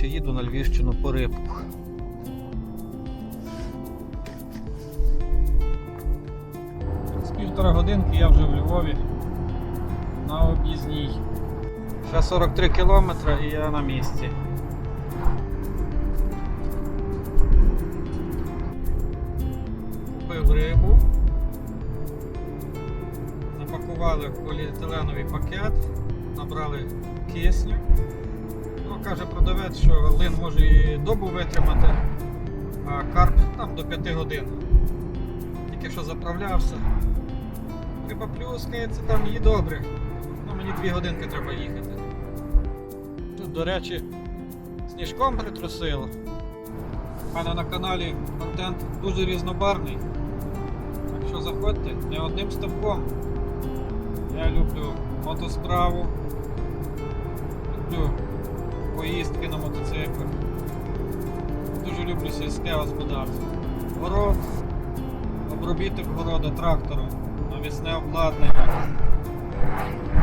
чи їду на Львівщину по рибку. З півтора годинки я вже в Львові на об'їзній. Ще 43 кілометри і я на місці. Купив рибу. Напакували в поліетиленовий пакет, набрали кисню. Каже продавець, що лин може і добу витримати, а карп там до 5 годин. Тільки що заправлявся. Риба плюскається, там її добре. Ну, мені 2 годинки треба їхати. Тут, до речі, сніжком притрусило. У мене на каналі контент дуже різнобарний. Так що заходьте не одним ставком. Я люблю мотосправу, люблю поїздки на мотоциклах. Дуже люблю сільське господарство. Город, обробіток города трактором, навісне обладнання.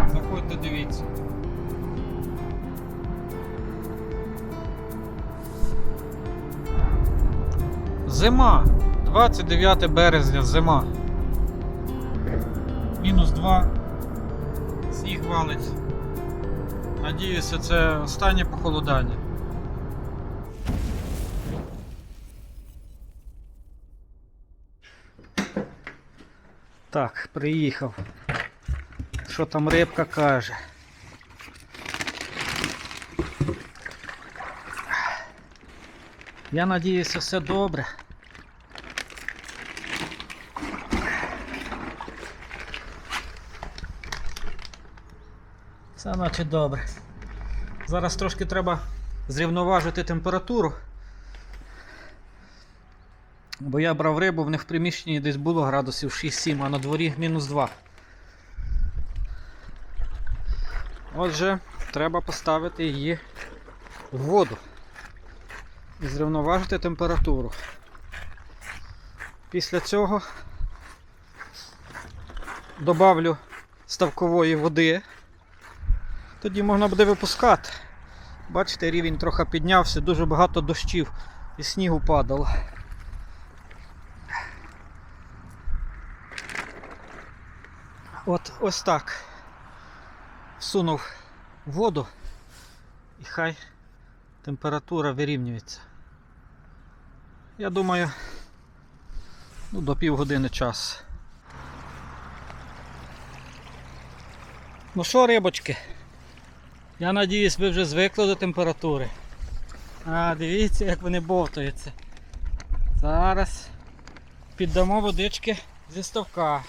Заходьте, дивіться. Зима. 29 березня, зима. Мінус 2. Сніг валить. Надіюся, це останнє похолодання. Так, приїхав. Що там рибка каже? Я надіюся, все добре. Все наче добре. Зараз трошки треба зрівноважити температуру. Бо я брав рибу, в них в приміщенні десь було градусів 6-7, а на дворі мінус 2. Отже, треба поставити її в воду і зрівноважити температуру. Після цього добавлю ставкової води. Тоді можна буде випускати. Бачите, рівень трохи піднявся, дуже багато дощів і снігу падало. От ось так. Всунув воду і хай температура вирівнюється. Я думаю, ну, до півгодини час. Ну що, рибочки? Я надіюсь, ви вже звикли до температури. А, дивіться, як вони бовтаються. Зараз піддамо водички зі ставка.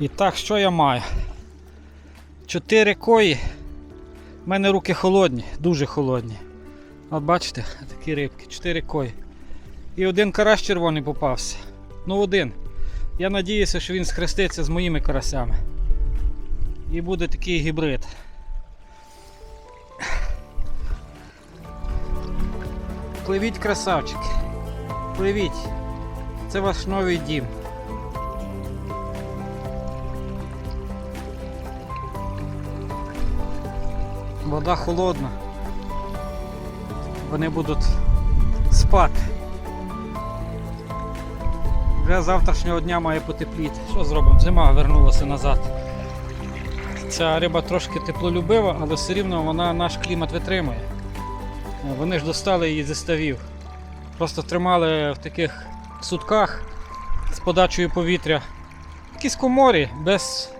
І так, що я маю? Чотири кої. У мене руки холодні, дуже холодні. От бачите, такі рибки, чотири кої. І один карась червоний попався. Ну один. Я надіюся, що він схреститься з моїми карасями. І буде такий гібрид. Пливіть, красавчики. Пливіть. Це ваш новий дім. Вода холодна. Вони будуть спати. З завтрашнього дня має потепліти. Що зробимо? Зима вернулася назад. Ця риба трошки теплолюбива, але все рівно вона наш клімат витримує. Вони ж достали її зі ставів. Просто тримали в таких сутках з подачею повітря. В якійсь коморі без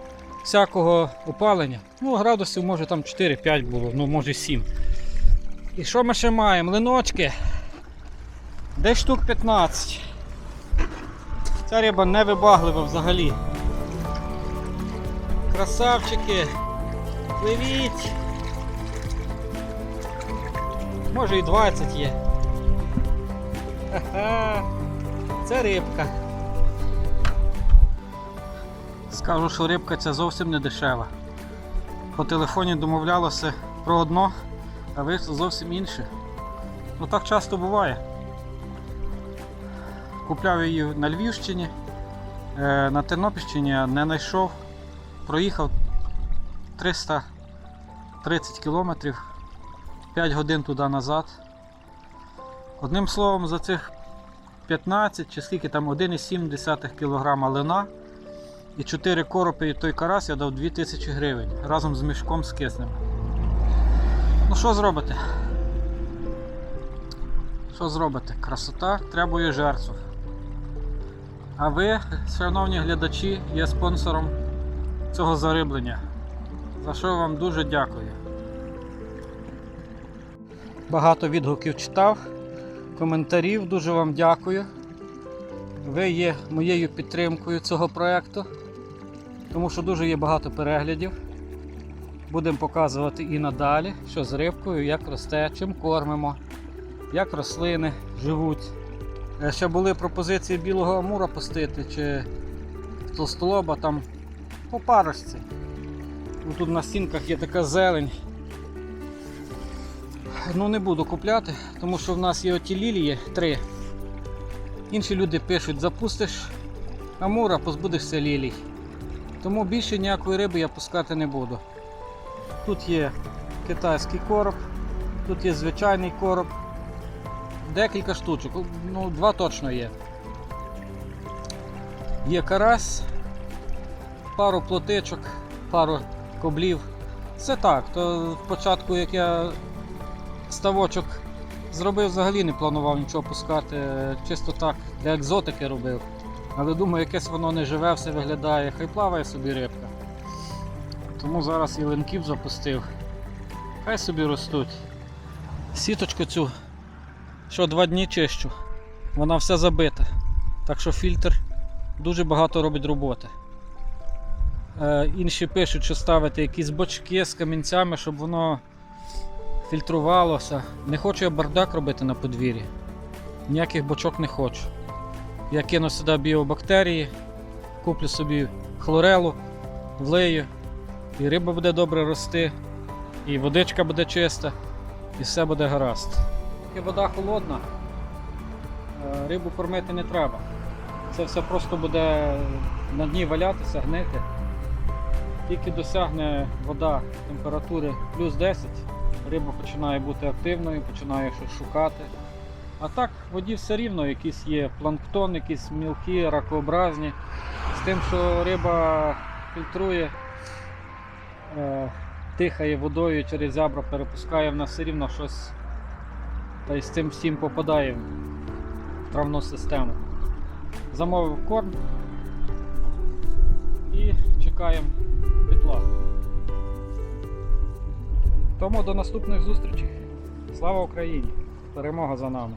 всякого опалення. Ну, градусів може там 4-5 було, ну може 7. І що ми ще маємо? Линочки. Десь штук 15. Ця риба не вибаглива взагалі. Красавчики. Пливіть. Може і 20 є. Ха-ха. Це рибка. Скажу, що рибка ця зовсім не дешева. По телефоні домовлялося про одно, а вийшло зовсім інше. Ну так часто буває. Купляв її на Львівщині, е, на Тернопільщині не знайшов. Проїхав 330 кілометрів, 5 годин туди назад. Одним словом, за цих 15 чи скільки там 1,7 кг лина і 4 коропи і той карась я дав 2000 гривень разом з мішком з киснем. Ну що зробити? Що зробити? Красота требує жертв. А ви, шановні глядачі, є спонсором цього зариблення. За що вам дуже дякую. Багато відгуків читав, коментарів, дуже вам дякую. Ви є моєю підтримкою цього проєкту, тому що дуже є багато переглядів. Будемо показувати і надалі, що з рибкою, як росте, чим кормимо, як рослини живуть. Е, Ще були пропозиції білого амура пустити чи толстолоба там по парочці. Ну, Тут на стінках є така зелень. Ну не буду купляти, тому що в нас є оті лілії три. Інші люди пишуть, запустиш амура, позбудешся лілій. Тому більше ніякої риби я пускати не буду. Тут є китайський короб, тут є звичайний короб. Декілька штучок, ну два точно є. Є карась, пару плотичок, пару коблів. Це так, то спочатку як я ставочок зробив, взагалі не планував нічого пускати, чисто так, для екзотики робив. Але думаю, якесь воно не живе, все виглядає, хай плаває собі рибка. Тому зараз і линків запустив. Хай собі ростуть. Сіточку цю, що два дні чищу, вона вся забита. Так що фільтр дуже багато робить роботи. Е, інші пишуть, що ставити якісь бочки з камінцями, щоб воно фільтрувалося. Не хочу я бардак робити на подвір'ї. Ніяких бочок не хочу. Я кину сюди біобактерії, куплю собі хлорелу, влию, і риба буде добре рости, і водичка буде чиста, і все буде гаразд. Поки вода холодна, е, рибу кормити не треба. Це все просто буде на дні валятися, гнити. Тільки досягне вода температури плюс 10, риба починає бути активною, починає щось шукати. А так, в воді все рівно якийсь є планктон, якісь мілкі, ракообразні. З тим, що риба фільтрує, е, тихає водою через зябра, перепускає, вона все рівно щось та й з цим всім попадає в травну систему. Замовив корм і чекаємо петла. Тому до наступних зустрічей. Слава Україні! Перемога за нами!